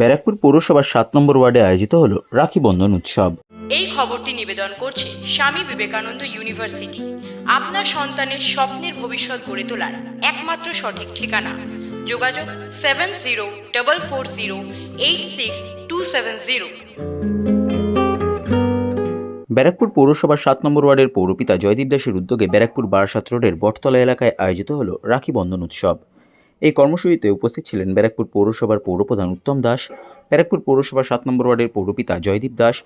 ব্যারাকপুর পৌরসভার সাত নম্বর ওয়ার্ডে আয়োজিত হলো রাখি বন্ধন উৎসব। এই খবরটি নিবেদন করছে স্বামী বিবেকানন্দ ইউনিভার্সিটি। আপনার সন্তানের স্বপ্নের ভবিষ্যৎ গড়ে তোলার একমাত্র সঠিক ঠিকানা। যোগাযোগ seven zero double four zero eight six two seven zero. Barrackpore পৌরসভার সাত নম্বর ওয়ার্ডের পৌরপিতা জয়দীপ দাসের উদ্যোগে ব্যারাকপুর বারাসাত রোডের বটতলা এলাকায় আয়োজিত হল রাখি বন্ধন উৎসব। এই কর্মসূচিতে উপস্থিত ছিলেন ব্যারাকপুর পৌরসভার পৌরপ্রধান উত্তম দাস, ব্যারাকপুর পৌরসভার সাত নম্বর ওয়ার্ডের পৌরপিতা জয়দীপ দাস,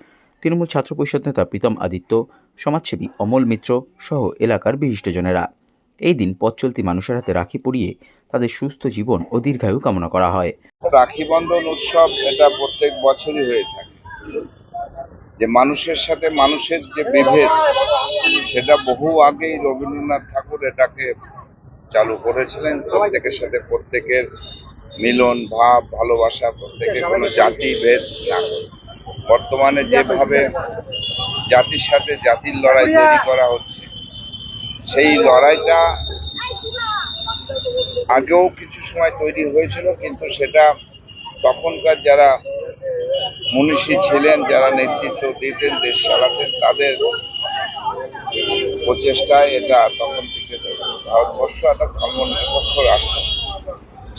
তৃণমূল ছাত্র পরিষদ নেতা প্রীতম আদিত্য, সমাজসেবী অমল মিত্র সহ এলাকার বিশিষ্টজনেরা। এই দিন পথ চলতি মানুষের হাতে রাখি পরিয়ে তাদের সুস্থ জীবন ও দীর্ঘায়ু কামনা করা হয়। রাখি বন্ধন উৎসব এটা প্রত্যেক বছরই হয়ে থাকে। যে মানুষের সাথে মানুষের যে বিভেদ, সেটা বহু আগেই রবীন্দ্রনাথ ঠাকুর এটাকে চালু করেছিলেন। প্রত্যেকের সাথে প্রত্যেকের মিলন ভাব ভালোবাসা প্রত্যেকের কোনো জাতি ভেদ না। বর্তমানে যেভাবে জাতির সাথে জাতির লড়াই তৈরি করা হচ্ছে সেই লড়াইটা আগেও কিছু সময় তৈরি হয়েছিল কিন্তু সেটা তখনকার যারা মনীষী ছিলেন যারা নেতৃত্ব দিতেন দেশ চালাতেন তাদের প্রচেষ্টায় এটা তখন থেকে ভারতবর্ষ একটা ধর্মনিরপেক্ষ রাষ্ট্র।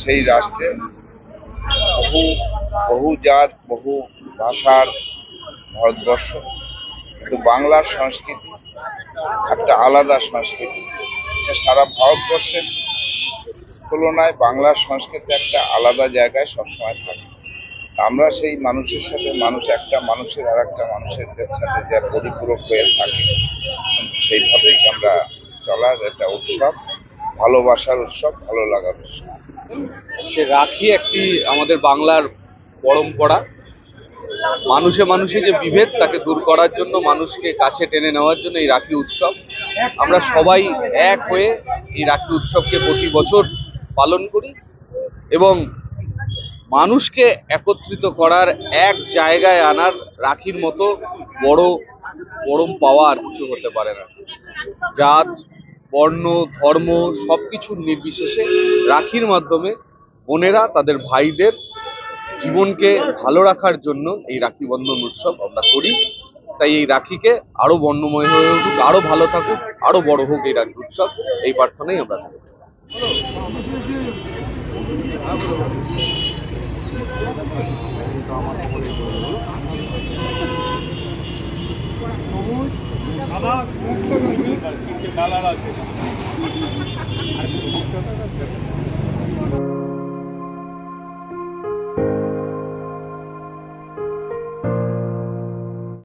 সেই রাষ্ট্রে বহু বহু জাত, বহু ভাষার ভারতবর্ষ। কিন্তু বাংলার সংস্কৃতি একটা আলাদা সংস্কৃতি। সারা ভারতবর্ষের তুলনায় বাংলার সংস্কৃতি একটা আলাদা জায়গায় সবসময় থাকে। আমরা সেই মানুষের সাথে মানুষ একটা মানুষের আর একটা মানুষের সাথে যা পরিপূরক হয়ে থাকে, সেইভাবেই আমরা চলার একটা উৎসব, ভালোবাসার উৎসব, ভালো লাগার উৎসব। সে রাখি একটি আমাদের বাংলার পরম্পরা। মানুষে মানুষে যে বিভেদ, তাকে দূর করার জন্য, মানুষকে কাছে টেনে নেওয়ার জন্য এই রাখি উৎসব। আমরা সবাই এক হয়ে এই রাখি উৎসবকে প্রতি বছর পালন করি এবং মানুষকে একত্রিত করার এক জায়গায় আনার রাখির মতো বড় পরম পাওয়া আর কিছু হতে পারে না। জাত বর্ণ, ধর্ম সব সবকিছুর নির্বিশেষে রাখির মাধ্যমে বোনেরা তাদের ভাইদের জীবনকে ভালো রাখার জন্য এই রাখি বন্ধন উৎসব আমরা করি। তাই এই রাখিকে আরও বর্ণময় হয়ে উঠুক, আরও ভালো থাকুক, আরও বড় হোক এই রাখি উৎসব। এই প্রার্থনাই আমরা করি দালাল আছে